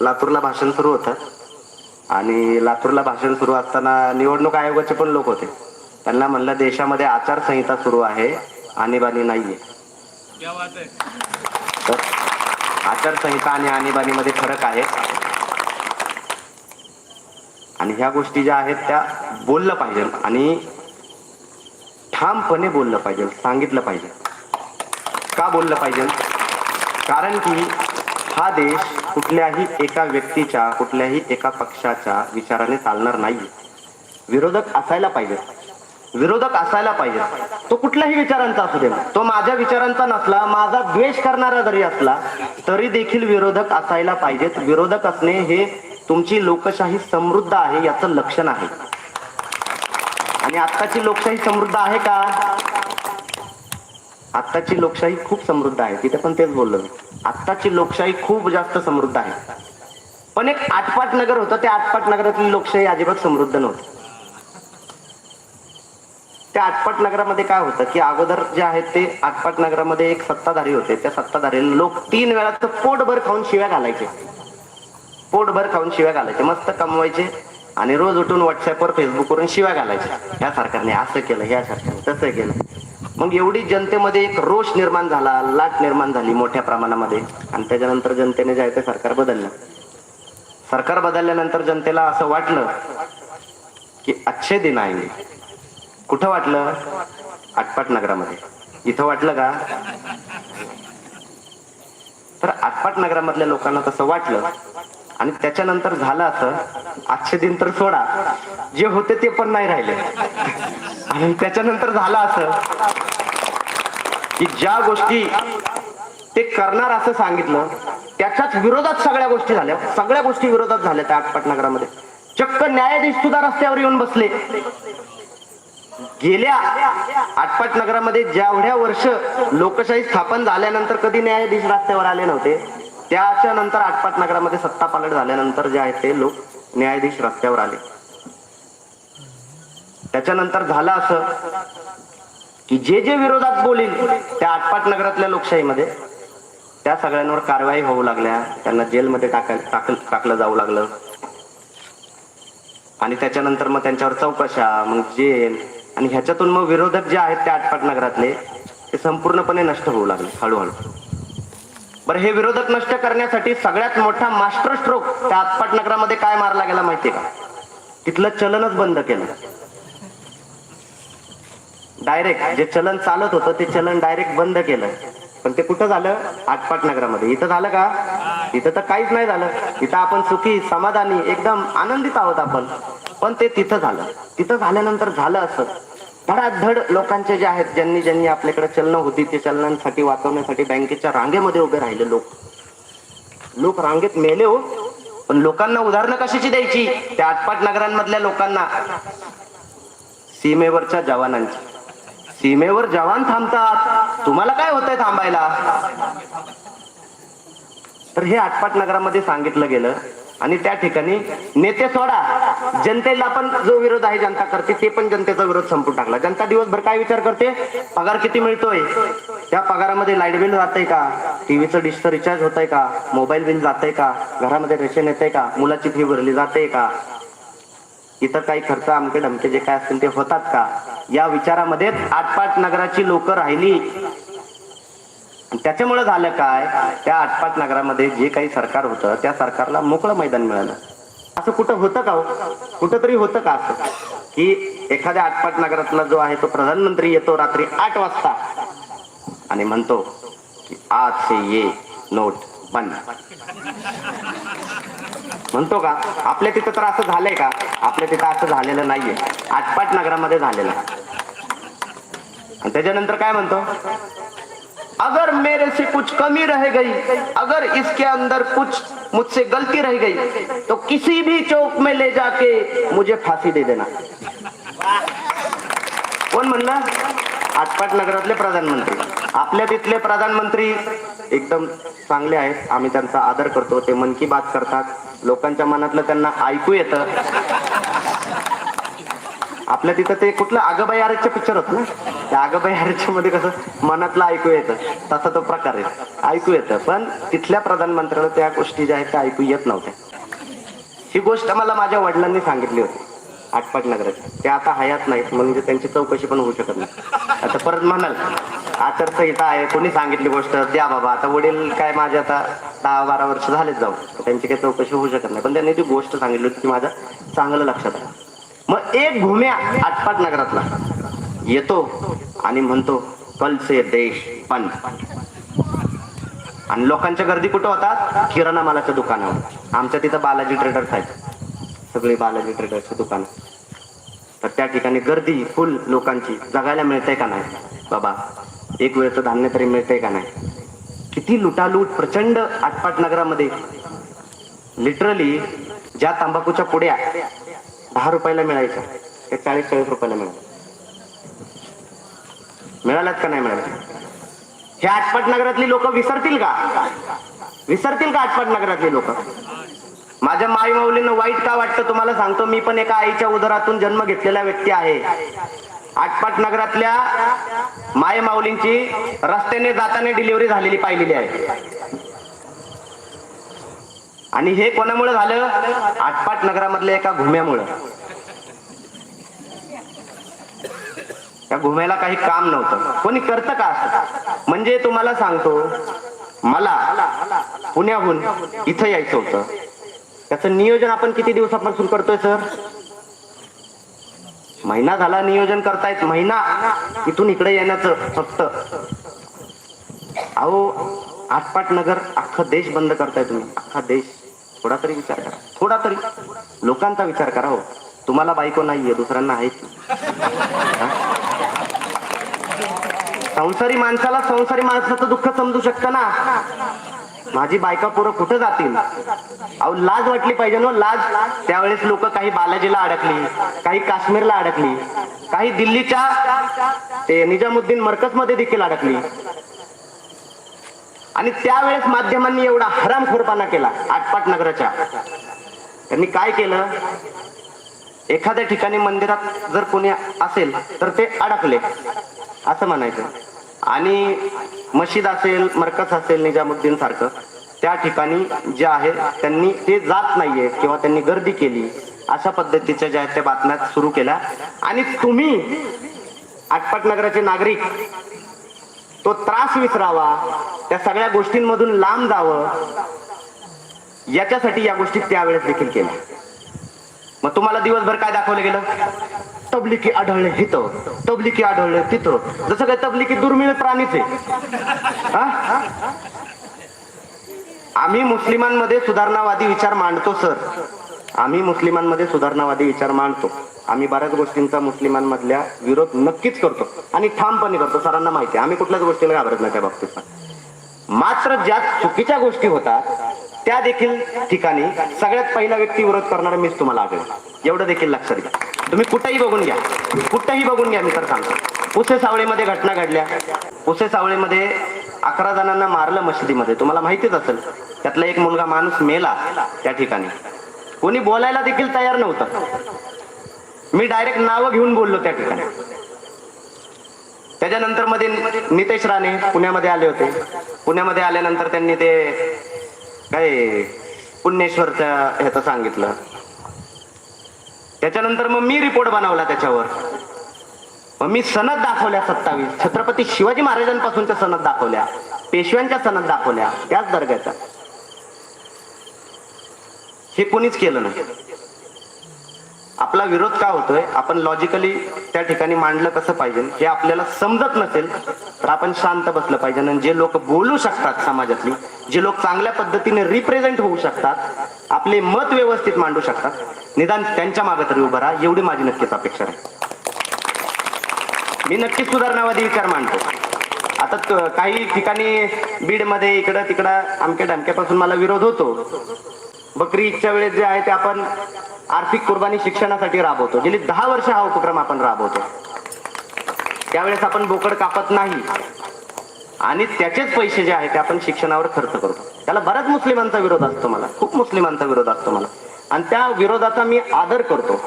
लातूरला भाषण सुरू होतं. आणि लातूरला भाषण सुरू असताना निवडणूक आयोगाचे पण लोक होते. त्यांना म्हणलं देशामध्ये आचारसंहिता सुरू आहे आणीबाणी नाहीये. तर आचारसंहिता आणि आणीबाणीमध्ये फरक आहे. आणि ह्या गोष्टी ज्या आहेत त्या बोललं पाहिजे आणि ठामपणे बोललं पाहिजे सांगितलं पाहिजे. का बोललं पाहिजे? कारण की हा देश कुठल्याही एका व्यक्तीच्या कुठल्याही एका पक्षाच्या विचाराने चालणार नाही विरोधक असायला पाहिजे. विरोधक असायला पाहिजे. तो कुठल्याही विचारांचा असू दे. तो माझ्या विचारांचा नसला माझा द्वेष करणारा जरी असला तरी देखील विरोधक असायला पाहिजेत. विरोधक असणे हे तुमची लोकशाही समृद्ध आहे याचं लक्षण आहे. आणि आत्ताची लोकशाही समृद्ध आहे का? आत्ताची लोकशाही खूप समृद्ध आहे. तिथे पण तेच बोललो मी. आत्ताची लोकशाही खूप जास्त समृद्ध आहे. पण एक आटपाट नगर होतं. त्या आटपाट नगरातली लोकशाही अजिबात समृद्ध नव्हती. त्या आटपाट नगरामध्ये काय होतं की अगोदर जे आहेत ते आटपाट नगरामध्ये एक सत्ताधारी होते. त्या सत्ताधारी लोक तीन वेळा तर पोटभर खाऊन शिव्या घालायचे. पोटभर खाऊन शिव्या घालायचे. मस्त कमवायचे आणि रोज उठून व्हॉट्सअपवर फेसबुकवरून शिव्या घालायच्या ह्या सरकारने असं केलं ह्या सरकारने तसं केलं. मग एवढी जनतेमध्ये एक रोष निर्माण झाला लाट निर्माण झाली मोठ्या प्रमाणामध्ये. आणि त्याच्यानंतर जनतेने जे आहे ते सरकार बदललं. सरकार बदलल्यानंतर जनतेला असं वाटलं की अच्छे दिन आहे. कुठं वाटलं? आटपाट नगरामध्ये. इथं वाटलं का? तर आटपाट नगरामधल्या लोकांना तसं वाटलं. आणि त्याच्यानंतर झालं असं आजचे दिन तर सोडा. जे होते ते पण नाही राहिले. आणि त्याच्यानंतर झालं असं की ज्या गोष्टी ते करणार असं सांगितलं त्याच्याच विरोधात सगळ्या गोष्टी झाल्या. सगळ्या गोष्टी विरोधात झाल्या त्या आटपाट नगरामध्ये चक्क न्यायाधीश सुद्धा रस्त्यावर येऊन बसले. गेल्या आटपाट नगरामध्ये जेवढ्या वर्ष लोकशाही स्थापन झाल्यानंतर कधी न्यायाधीश रस्त्यावर आले नव्हते त्याच्या नंतर आटपाट नगरामध्ये सत्ता पालट झाल्यानंतर जे आहेत ते लोक न्यायाधीश रस्त्यावर आले. त्याच्यानंतर झालं असं. की जे जे विरोधात बोलील त्या आटपाट नगरातल्या लोकशाहीमध्ये त्या सगळ्यांवर कारवाई होऊ लागल्या त्यांना जेलमध्ये टाकाय टाकल टाकलं जाऊ लागलं. आणि त्याच्यानंतर मग त्यांच्यावर चौकशा मग जेल आणि ह्याच्यातून मग विरोधक जे आहेत त्या आटपाट नगरातले ते संपूर्णपणे नष्ट होऊ लागले हळूहळू. बरं हे विरोधक नष्ट करण्यासाठी सगळ्यात मोठा मास्टर स्ट्रोक त्या आटपाट नगरामध्ये काय मारला गेला माहितीये का? तिथलं चलनच बंद केलं. डायरेक्ट जे चलन चालत होतं ते चलन डायरेक्ट बंद केलं. पण ते कुठं झालं? आटपाट नगरामध्ये. इथं झालं का? इथं तर काहीच नाही झालं. इथं आपण सुखी समाधानी एकदम आनंदित आहोत आपण. पण ते तिथं झालं. तिथं झाल्यानंतर झालं असं. धडाधड लोकांचे जे आहेत ज्यांनी ज्यांनी आपल्याकडे चलनं होती ते चलनांसाठी वाचवण्यासाठी बँकेच्या रांगेमध्ये उभे राहिले लोक. लोक रांगेत मेले हो. पण लोकांना उदाहरणं कशाची द्यायची? त्या आटपाट नगरांमधल्या लोकांना. सीमेवरच्या जवानांची. सीमेवर जवान थांबतात. तुम्हाला काय होतंय थांबायला? तर हे आटपाट नगरामध्ये सांगितलं गेलं. आणि त्या ठिकाणी नेते सोडा. जनतेला पण जो विरोध आहे जनता करते ते पण जनतेचा विरोध संपून टाकला. जनता दिवसभर काय विचार करते? पगार किती मिळतोय? त्या पगारामध्ये लाइट बिल जातंय का? टीव्हीचं डिशचं रिचार्ज होतंय का? मोबाईल बिल जातंय का? घरामध्ये रेशन येतंय का? मुलाची फी भरली जाते का? इतर काही खर्च आमके डमके जे काय असतील ते होतात का? या विचारामध्ये आटपाट नगराची लोक राहिली. त्याच्यामुळे झालं काय? त्या आटपाट नगरामध्ये जे काही सरकार होतं त्या सरकारला मोकळं मैदान मिळालं. असं कुठं होतं का हो? कुठं तरी होतं का असं? की एखाद्या आटपाट नगरातला जो आहे तो प्रधानमंत्री येतो रात्री आठ वाजता आणि म्हणतो की आज से ये नोट बंद. म्हणतो का आपल्या तिथं तर असं झालंय का? आपल्या तिथं असं झालेलं नाहीये. आटपाट नगरामध्ये झालेलं. आणि त्याच्यानंतर काय म्हणतो? अगर मेरे से कुछ कमी रह गई अगर इसके अंदर कुछ मुझसे गलती रह गई तो किसी भी चौक में ले जाके मुझे फांसी दे देना। कोण म्हणला आटपाट नगरातले प्रधानमंत्री. आपल्या तिथले प्रधानमंत्री एकदम चांगले आहेत. आम्ही त्यांचा आदर करतो. ते मन की बात करतात. लोकांच्या मनातलं त्यांना ऐकू येतं. आपल्या तिथं ते कुठलं आगबाई आरचं पिक्चर होत ना? त्या आगबाई आरच्या मध्ये कसं मनातलं ऐकू येतं. तसा तो प्रकार आहे. ऐकू येतं. पण तिथल्या प्रधानमंत्र्याला त्या गोष्टी ज्या आहेत त्या ऐकू येत नव्हत्या. ही गोष्ट मला माझ्या वडिलांनी सांगितली होती. आटपाट नगरात. ते आता हयात नाहीत म्हणजे त्यांची चौकशी पण होऊ शकत नाही. आता परत म्हणाल आचारसंहिता आहे कोणी सांगितली गोष्ट? द्या बाबा आता वडील काय माझे आता दहा बारा वर्ष झालेच जाऊ त्यांची काही चौकशी होऊ शकत नाही. पण त्यांनी ती गोष्ट सांगितली होती ती माझ्या चांगलं लक्षात आहे. मग एक घुम्या आटपाट नगरातला. येतो आणि म्हणतो कल देश पण. आणि लोकांच्या गर्दी कुठं होतात? किराणा मालाच्या दुकानावर. आमच्या तिथं बालाजी ट्रेडर्स आहेत सगळे बालाजी ट्रेडर्सचे दुकान तर त्या ठिकाणी गर्दी फुल लोकांची. जगायला मिळतंय का नाही? बाबा एक वेळचं धान्य तरी मिळतंय का नाही? किती लुटालूट प्रचंड आटपाट नगरामध्ये. लिटरली ज्या तंबाखूच्या पुड्या दहा रुपयाला मिळायच्या त्या चाळीस चाळीस रुपयाला मिळाल्या. मिळाल्यात का नाही मिळाल्या? हे आटपाट नगरातली लोक विसरतील का? विसरतील का आटपाट नगरातली लोक? माझ्या माई माऊलीनं वाईट का वाटतं तुम्हाला सांगतो. मी पण एका आईच्या उदरातून जन्म घेतलेला व्यक्ती आहे. आटपाट नगरातल्या माय माऊलींची रस्त्याने जाताना डिलिव्हरी झालेली पाहिलेली आहे. आणि हे कोणामुळे झालं? आटपाट नगरामधल्या एका घुम्यामुळं. त्या घुम्याला काही काम नव्हतं. कोणी करतं का म्हणजे तुम्हाला सांगतो मला पुण्याहून इथं यायचं होतं. त्याचं नियोजन आपण किती दिवसापासून करतोय सर? महिना झाला नियोजन करतायत. महिना. इथून इकडे येण्याचं फक्त. अहो आटपाट नगर अख्खा देश बंद करताय तुम्ही. अख्खा देश. थोडा तरी विचार करा. थोडा तरी लोकांचा विचार करा हो. तुम्हाला बायको नाहीये दुसऱ्यांना आहे की संसारी माणसाला संसारी माणसाचं दुःख समजू शकतं ना? माझी बायका पोरं कुठं जातील? अहो लाज वाटली पाहिजे ना लाज. त्यावेळेस लोक काही बालाजीला अडकली काही काश्मीरला अडकली काही दिल्लीच्या ते निजामुद्दीन मरकजमध्ये देखील अडकली. आणि त्यावेळेस माध्यमांनी एवढा हरामखोरपणा केला आटपाट नगराच्या. त्यांनी काय केलं? एखाद्या ठिकाणी मंदिरात जर कोणी असेल तर ते अडकले. असं म्हणायचं. आणि मशीद असेल मरकज असेल निजामुद्दीन सारखं त्या ठिकाणी जे आहे त्यांनी ते जात नाहीये किंवा त्यांनी गर्दी केली अशा पद्धतीच्या ज्या आहेत त्या बातम्या सुरू केल्या. आणि तुम्ही आटपाट नगराचे नागरिक तो त्रास विसरावा त्या सगळ्या गोष्टींमधून लांब जावं याच्यासाठी या गोष्टी त्यावेळेस देखील केल्या. मग तुम्हाला दिवसभर काय दाखवलं गेलं? तबलिकी आढळले हिथं तबलिकी आढळले तिथं. जसं काय तबलिकी दुर्मिळ प्राणीच आहे. आम्ही मुस्लिमांमध्ये सुधारणावादी विचार मांडतो सर. आम्ही मुस्लिमांमध्ये सुधारणावादी विचार मांडतो. आम्ही बऱ्याच गोष्टींचा मुस्लिमांमधल्या विरोध नक्कीच करतो आणि ठामपणे करतो. सरांना माहिती आहे. आम्ही कुठल्याच गोष्टीला घाबरत नाही त्या बाबतीत. मात्र ज्या चुकीच्या गोष्टी होतात त्या देखील ठिकाणी सगळ्यात पहिला व्यक्ती विरोध करणारा मीच तुम्हाला आढळेल. एवढं देखील लक्षात घ्या. तुम्ही कुठेही बघून घ्या. कुठेही बघून घ्या मी तर सांगतो. पुसे सावळीमध्ये घटना घडल्या. पुसे सावळीमध्ये अकरा जणांना मारलं मशिदीमध्ये. तुम्हाला माहितीच असेल त्यातला एक मुलगा माणूस मेला त्या ठिकाणी. कोणी बोलायला देखील तयार नव्हतं. मी डायरेक्ट नावं घेऊन बोललो त्या ठिकाणी. त्याच्यानंतरमध्ये नितेश राणे पुण्यामध्ये आले होते. पुण्यामध्ये आल्यानंतर त्यांनी ते काय पुण्येश्वरच्या ह्याचं सांगितलं. त्याच्यानंतर मग मी रिपोर्ट बनवला त्याच्यावर. मग मी सनद दाखवल्या सत्तावीस. छत्रपती शिवाजी महाराजांपासूनच्या सनद दाखवल्या. पेशव्यांच्या सनद दाखवल्या. त्याच दर्ग्याच्या हे कोणीच केलं नाही. आपला विरोध का होतोय? आपण लॉजिकली त्या ठिकाणी मांडलं कसं पाहिजे? हे आपल्याला समजत नसेल तर आपण शांत बसलं पाहिजे. आणि जे लोक बोलू शकतात समाजातली जे लोक चांगल्या पद्धतीने रिप्रेझेंट होऊ शकतात आपले मत व्यवस्थित मांडू शकतात. निदान त्यांच्या मागे तरी उभं राहा एवढी माझी नक्कीच अपेक्षा आहे मी नक्कीच सुधारणावादी विचार मांडतो. आता काही ठिकाणी बीडमध्ये इकडं तिकडं अमक्या डमक्यापासून मला विरोध होतो. बकरी ईदच्या वेळेस जे आहे ते आपण आर्थिक कुर्बानी शिक्षणासाठी राबवतो. गेली दहा वर्ष हा उपक्रम आपण राबवतो. त्यावेळेस आपण बोकड कापत नाही. आणि त्याचेच पैसे जे आहेत ते आपण शिक्षणावर खर्च करतो. त्याला बऱ्याच मुस्लिमांचा विरोध असतो मला. खूप मुस्लिमांचा विरोध असतो मला. आणि त्या विरोधाचा मी आदर करतो.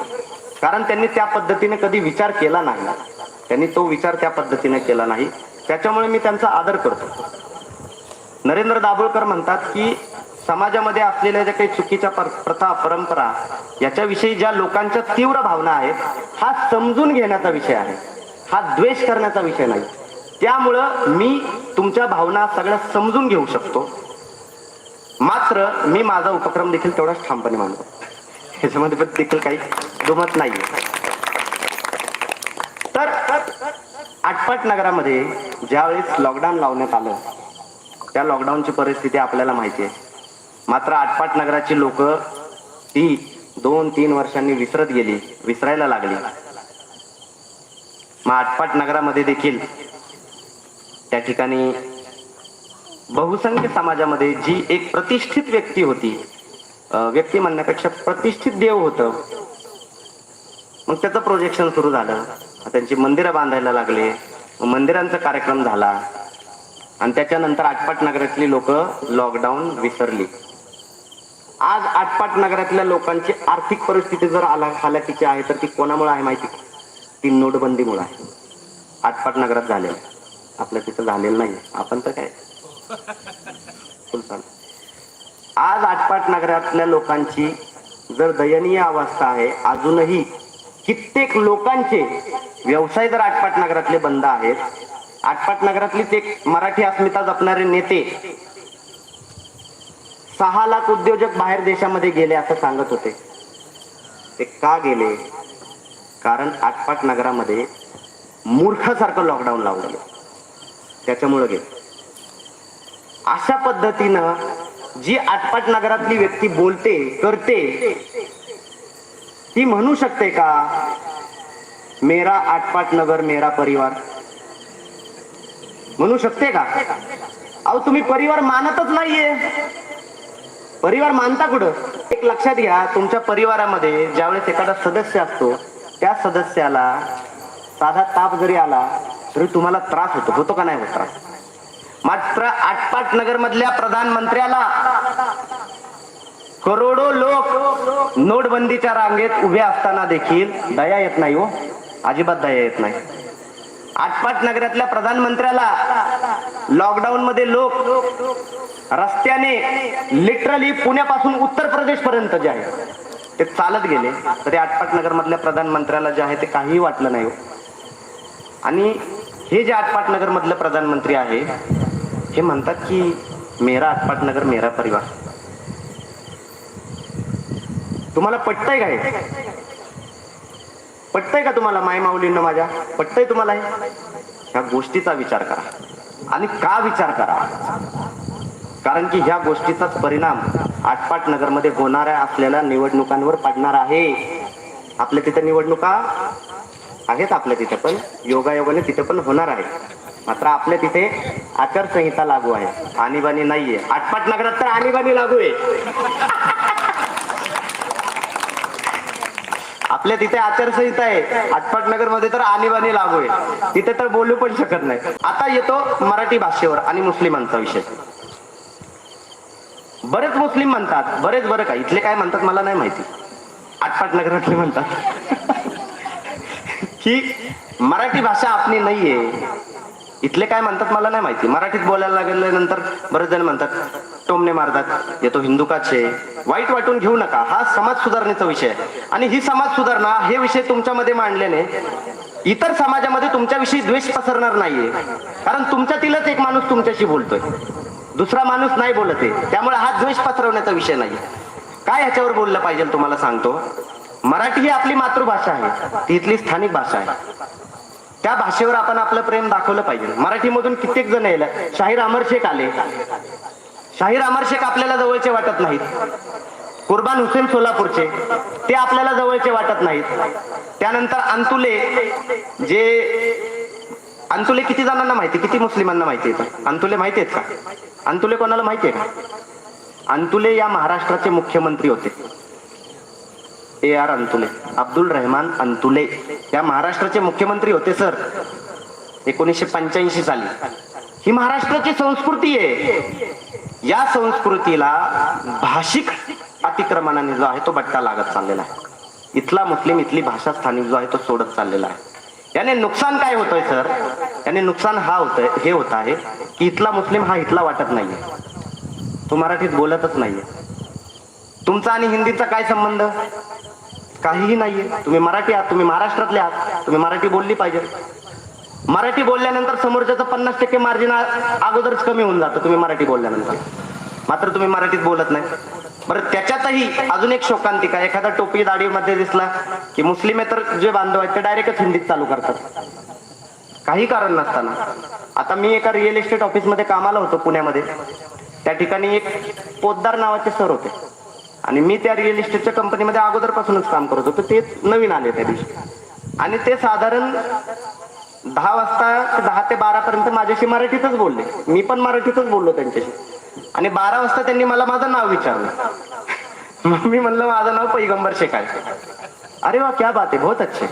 कारण त्यांनी त्या पद्धतीने कधी विचार केला नाही. त्यांनी तो विचार त्या पद्धतीने केला नाही. त्याच्यामुळे मी त्यांचा आदर करतो. नरेंद्र दाभोळकर म्हणतात की समाजामध्ये असलेल्या ज्या काही चुकीच्या पर- प्रथा परंपरा याच्याविषयी ज्या लोकांच्या तीव्र भावना आहेत हा समजून घेण्याचा विषय आहे. हा द्वेष करण्याचा विषय नाही. त्यामुळं मी तुमच्या भावना सगळ्या समजून घेऊ शकतो. मात्र मी माझा उपक्रम देखील तेवढाच ठामपणे मानतो. ह्याच्यामध्ये पण देखील काही दुमत नाही तर आटपाट नगरामध्ये ज्यावेळेस लॉकडाऊन लावण्यात आलं त्या लॉकडाऊनची परिस्थिती आपल्याला माहिती आहे मात्र आटपाट नगराची लोक ती दोन तीन वर्षांनी विसरत गेली विसरायला लागली. मग आटपाट नगरामध्ये देखील त्या ठिकाणी बहुसंख्य समाजामध्ये जी एक प्रतिष्ठित व्यक्ती होती व्यक्ती म्हणण्यापेक्षा प्रतिष्ठित देव होतं. मग त्याचं प्रोजेक्शन सुरू झालं. त्यांची मंदिरं बांधायला लागले. मंदिरांचा कार्यक्रम झाला. आणि त्याच्यानंतर आटपाट नगरातली लोक लॉकडाऊन विसरली. आज आटपाट नगरातल्या लोकांची आर्थिक परिस्थिती जर आला हालाकीची आहे तर ती कोणामुळे आहे माहिती? ती नोटबंदीमुळे आहे. आटपाट नगरात झालेली. आपलं आपल्या तिथं झालेलं नाही आपण तर काय? आज आटपाट नगरातल्या लोकांची जर दयनीय अवस्था आहे अजूनही कित्येक लोकांचे व्यवसाय जर आटपाट नगरातले बंद आहेत आटपाट नगरातलीच एक मराठी अस्मिता जपणारे नेते सहा लाख उद्योजक बाहेर देशामध्ये गेले असं सांगत होते. ते का गेले? कारण आटपाट नगरामध्ये मूर्खासारखं लॉकडाऊन लावलं त्याच्यामुळे गेले अशा पद्धतीनं जी आटपाट नगरातली व्यक्ती बोलते करते ती म्हणू शकते का मेरा आटपाट नगर मेरा परिवार? म्हणू शकते का? अहो तुम्ही परिवार मानतच नाहीये. परिवार मानता कुठं? एक लक्षात घ्या तुमच्या परिवारामध्ये ज्यावेळेस एखादा सदस्य असतो त्या सदस्याला साधा ताप जरी आला तरी तुम्हाला त्रास होतो. होतो का नाही होत त्रास? मात्र आटपाट नगर मधल्या प्रधानमंत्र्याला करोडो लोक नोटबंदीच्या रांगेत उभे असताना देखील दया येत नाही हो. अजिबात दया येत नाही. आटपाट नगरातल्या प्रधानमंत्र्याला लॉकडाऊन मध्ये लोक रस्त्याने लिटरली पुण्यापासून उत्तर प्रदेश पर्यंत जे आहे ते चालत गेले. तरी आटपाट नगर मधल्या प्रधानमंत्र्याला जे आहे ते काहीही वाटलं नाही हो. आणि हे जे आटपाट नगर मधलं प्रधानमंत्री आहे हे म्हणतात की मेरा आटपाट नगर मेरा परिवार. तुम्हाला पटतंय का हे? पटतंय का तुम्हाला माय माऊलींना माझ्या? पटतंय तुम्हाला हे? ह्या गोष्टीचा विचार करा. आणि का विचार करा? कारण की ह्या गोष्टीचाच परिणाम आटपाट नगरमध्ये होणाऱ्या असलेल्या निवडणुकांवर पडणार आहे. आपल्या तिथे निवडणुका आहेत आपल्या तिथे पण. योगायोगाने तिथे पण होणार आहे. मात्र आपल्या तिथे आचारसंहिता लागू आहे. आणीबाणी नाहीये. आटपाट नगरात तर आणीबाणी लागू आहे. आपल्या तिथे आचारसंहिता आहे. आटपाट नगरमध्ये तर आणीबाणी लागू आहे. तिथे तर बोलू पण शकत नाही. आता येतो मराठी भाषेवर आणि मुस्लिमांचा विषय. बरेच मुस्लिम म्हणतात. बरेच बरं का? इथले काय म्हणतात मला नाही माहिती. आटपाट नगरातले म्हणतात. ही मराठी भाषा आपली नाहीये. इथले काय म्हणतात मला नाही माहिती. मराठीत बोलायला लागल्यानंतर बरेच जण म्हणतात टोमने मारतात येतो हिंदुकाचे वाईट वाटून घेऊ नका. हा समाज सुधारणेचा विषय आणि ही समाज सुधारणा हे विषय तुमच्यामध्ये मांडल्याने इतर समाजामध्ये तुमच्याविषयी द्वेष पसरणार नाहीये. कारण तुमच्यातीलच एक माणूस तुमच्याशी बोलतोय. दुसरा माणूस नाही बोलत आहे. त्यामुळे हा द्वेष पसरवण्याचा विषय नाही काय ह्याच्यावर बोललं पाहिजे तुम्हाला सांगतो? मराठी ही आपली मातृभाषा आहे. ती इथली स्थानिक भाषा आहे. त्या भाषेवर आपण आपलं प्रेम दाखवलं पाहिजे. मराठीमधून कित्येक जण येईल शाहीर अमर शेख आले. शाहीर अमर शेख आपल्याला जवळचे वाटत नाहीत. कुर्बान हुसेन सोलापूरचे. ते आपल्याला जवळचे वाटत नाहीत. त्यानंतर अंतुले. जे अंतुले किती जणांना माहिती? किती मुस्लिमांना माहिती आहे? अंतुले माहिती आहेत का? अंतुले कोणाला माहिती आहे का? अंतुले या महाराष्ट्राचे मुख्यमंत्री होते. A R Antule Abdul Rahman Antule. या महाराष्ट्राचे मुख्यमंत्री होते सर. एकोणीसशे पंच्याऐंशी साली. ही महाराष्ट्राची संस्कृती आहे. या संस्कृतीला भाषिक अतिक्रमणाने जो आहे तो बट्टा लागत चाललेला आहे. इथला मुस्लिम इथली भाषा स्थानिक जो आहे तो सोडत चाललेला आहे. याने नुकसान काय होतोय सर? याने नुकसान हा होतंय हे होत आहे की इथला मुस्लिम हा इथला वाटत नाहीये. तो मराठीत बोलतच नाहीये. तुमचा आणि हिंदीचा काय संबंध? काहीही नाहीये. तुम्ही मराठी आहात तुम्ही महाराष्ट्रातले आहात तुम्ही मराठी बोलली पाहिजे. मराठी बोलल्यानंतर समोरच्याचं पन्नास टक्के मार्जिन अगोदरच कमी होऊन जातं तुम्ही मराठी बोलल्यानंतर. मात्र तुम्ही मराठीत बोलत नाही. बरं त्याच्यातही अजून एक शोकांतिका. एखादा टोपी दाढीमध्ये दिसला की मुस्लिम आहे तर जे बांधव आहेत ते डायरेक्टच हिंदीत चालू करतात. काही कारण नसताना. आता मी एका रिअल इस्टेट ऑफिसमध्ये कामाला होतो पुण्यामध्ये. त्या ठिकाणी एक पोद्दार नावाचे सर होते. आणि मी त्या रिअल इस्टेटच्या कंपनीमध्ये अगोदरपासूनच काम करत होतो. ते नवीन आले त्या दिवशी. आणि ते साधारण दहा वाजता दहा ते बारा पर्यंत माझ्याशी मराठीतच बोलले. मी पण मराठीतच बोललो त्यांच्याशी. आणि बारा वाजता त्यांनी मला माझं नाव विचारलं. मग मी म्हणलं माझं नाव पैगंबर शेख आहे अरे वा क्या बात आहे बहुत अच्छे.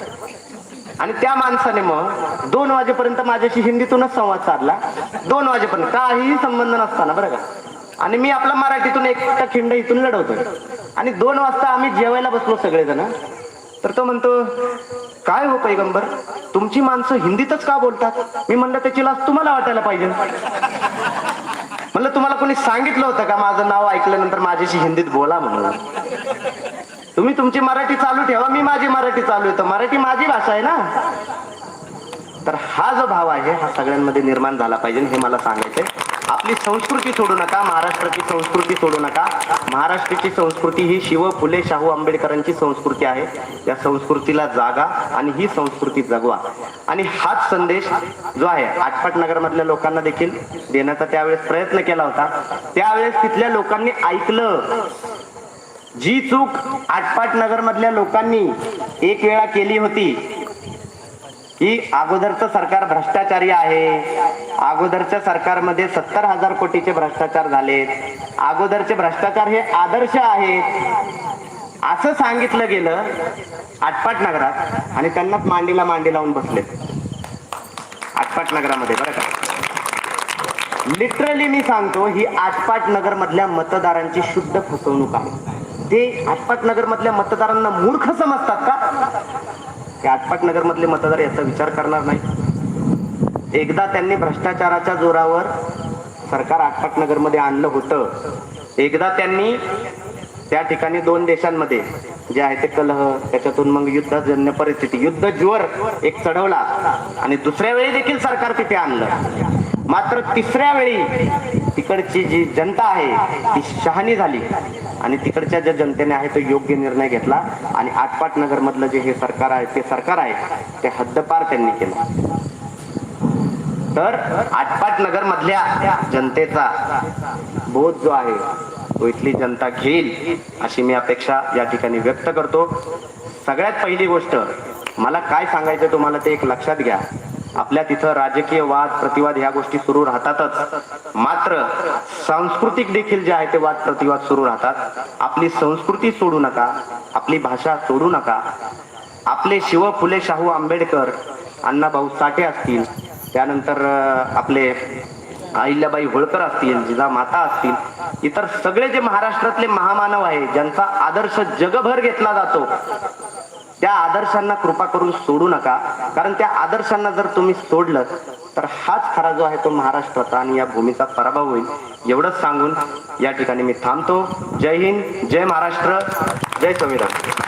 आणि त्या माणसाने मग दोन वाजेपर्यंत माझ्याशी हिंदीतूनच संवाद साधला. दोन वाजेपर्यंत काहीही संबंध नसताना बरं का. आणि मी आपला मराठीतून एकटा खिंड इथून लढवतोय. आणि दोन वाजता आम्ही जेवायला बसलो सगळेजण. तर तो म्हणतो काय हो पैगंबर? तुमची माणसं हिंदीतच का बोलतात? मी म्हणलं त्याची लाज तुम्हाला वाटायला पाहिजे. म्हणलं तुम्हाला कोणी सांगितलं होतं का? माझं नाव ऐकल्यानंतर माझ्याशी हिंदीत बोला म्हणून. तुम्ही तुमची मराठी चालू ठेवा. मी माझी मराठी चालू येतो मराठी माझी भाषा आहे ना. तर हा जो भाव आहे हा सगळ्यांमध्ये निर्माण झाला पाहिजे हे मला सांगायचंय. आपली संस्कृती सोडू नका महाराष्ट्राची संस्कृती सोडू नका. महाराष्ट्राची संस्कृती ही शिव फुले शाहू आंबेडकरांची संस्कृती आहे. या संस्कृतीला जागा आणि ही संस्कृती जगवा. आणि हाच संदेश जो आहे आटपाट नगरमधल्या लोकांना देखील देण्याचा त्यावेळेस प्रयत्न केला होता. त्यावेळेस तिथल्या लोकांनी ऐकलं. जी चूक आटपाट नगरमधल्या लोकांनी एक वेळा केली होती की अगोदरचं सरकार भ्रष्टाचारी आहे. अगोदरच्या सरकारमध्ये सत्तर हजार कोटीचे भ्रष्टाचार झालेत. अगोदरचे भ्रष्टाचार हे आदर्श आहेत. असं सांगितलं गेलं आटपाट नगरात आणि त्यांनाच मांडीला मांडी लावून बसले आटपाट नगरामध्ये बरं का? लिटरली मी सांगतो ही आटपाट नगर मधल्या मतदारांची शुद्ध फसवणूक आहे. ते आटपाट नगर मधल्या मतदारांना मूर्ख समजतात का? ते आटपाट नगरमधले मतदार याचा विचार करणार नाही एकदा त्यांनी भ्रष्टाचाराच्या जोरावर सरकार आटपाट नगरमध्ये आणलं होतं. एकदा त्यांनी त्या ठिकाणी दोन देशांमध्ये जे आहे ते कलह त्याच्यातून मग युद्धजन्य परिस्थिती युद्ध ज्वर एक चढवला आणि दुसऱ्या वेळी देखील सरकार तिथे आणलं. मात्र तिसऱ्या वेळी तिकडची जी जनता आहे ती शहाणी झाली. आणि तिकडच्या ज्या जनतेने आहे तो योग्य निर्णय घेतला. आणि आटपाट नगर मधलं जे हे सरकार आहे ते सरकार आहे ते हद्दपार त्यांनी केलं. तर आटपाट नगर मधल्या जनतेचा बोध जो आहे तो इथली जनता घेईल अशी मी अपेक्षा या ठिकाणी व्यक्त करतो. सगळ्यात पहिली गोष्ट मला काय सांगायचं तुम्हाला ते एक लक्षात घ्या. आपल्या तिथं राजकीय वाद प्रतिवाद ह्या गोष्टी सुरू राहतातच. मात्र सांस्कृतिक देखील जे आहे ते वाद प्रतिवाद सुरू राहतात. आपली संस्कृती सोडू नका आपली भाषा सोडू नका. आपले शिव फुले शाहू आंबेडकर अण्णाभाऊ साठे असतील त्यानंतर आपले अहिल्याबाई होळकर असतील जिजा माता असतील इतर सगळे जे महाराष्ट्रातले महामानव आहे ज्यांचा आदर्श जगभर घेतला जातो त्या आदर्शांना कृपा करून सोडू नका. कारण त्या आदर्शांना जर तुम्ही सोडलं तर हाच खरा जो आहे तो महाराष्ट्राचा आणि या भूमीचा पराभव होईल. एवढंच सांगून या ठिकाणी मी थांबतो. जय हिंद जय महाराष्ट्र जय संविधान.